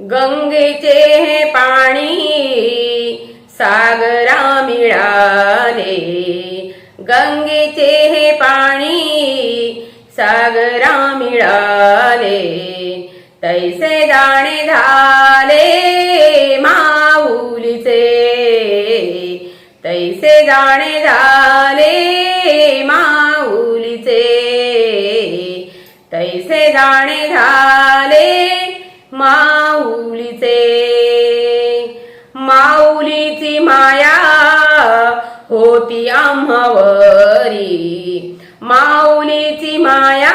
गंगेचे हे पाणी सागरा मिळाले गंगेचे हे पाणी सागरा मिळाले तैसे दाणे झाले माऊलीचे. तैसे दाणे झाले माऊलीचे. तैसे दाणे झाले माऊलीचे. माऊलीची माया होती आम्हावरी. माऊलीची माया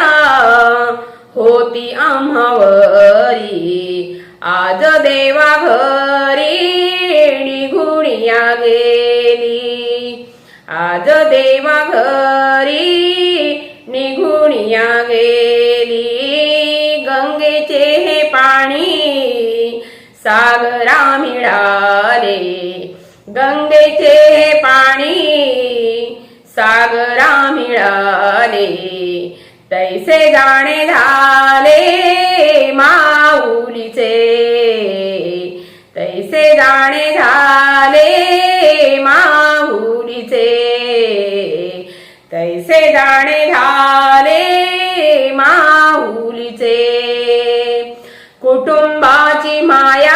होती आम्हावरी. आज देवा घरी निघून या गेली. आज देवा घरी निघून या गेली. गंगेचे हे सागरा मिळाले गंगेचे हे पाणी सागरा मिळाले तैसे जाणे झाले माऊलीचे. तैसे जाणे झाले माऊलीचे. तैसे जाणे झाले माऊलीचे. कुटुंबाची माया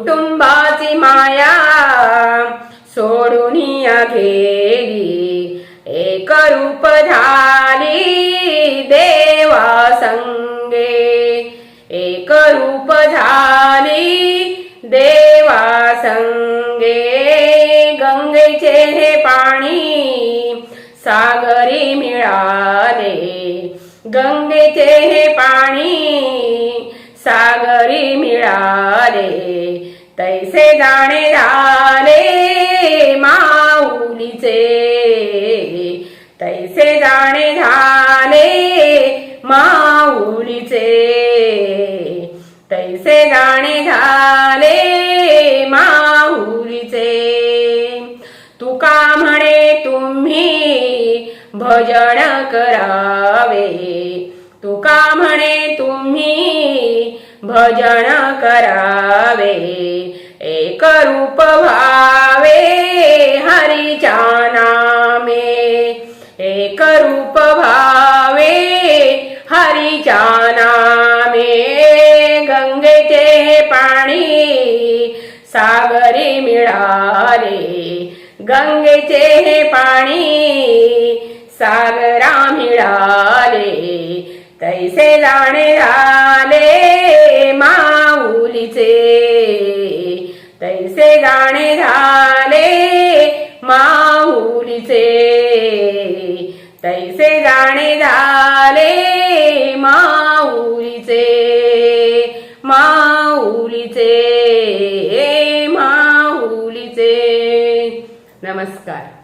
कुटुंबाची माया सोडून या एक रूप झाली देवा संगे. एक रूप झाली देवा संगे. गंगेचे हे पाणी सागरी मिळाले. गंगेचे हे पाणी सागरी मिळाले. तैसे गाणे झाले माऊलीचे. तैसे गाणे झाले माऊलीचे. तैसे गाणे झाले माऊलीचे. तुका म्हणे तुम्ही भजन करावे? तुका म्हणे तुम्ही भजन करावे एक रूप व्हावे हरीच्या नामे. एक रूप भावे हरीच्या नामे. गंगेचे पाणी सागरी मिळाले गंगेचे हे पाणी सागरा मिळाले. तैसे जाणे झाले माऊलीचे? तैसे जाणे झाले माऊलीचे? तैसे जाणे झाले माऊलीचे? माऊलीचे माऊलीचे. नमस्कार.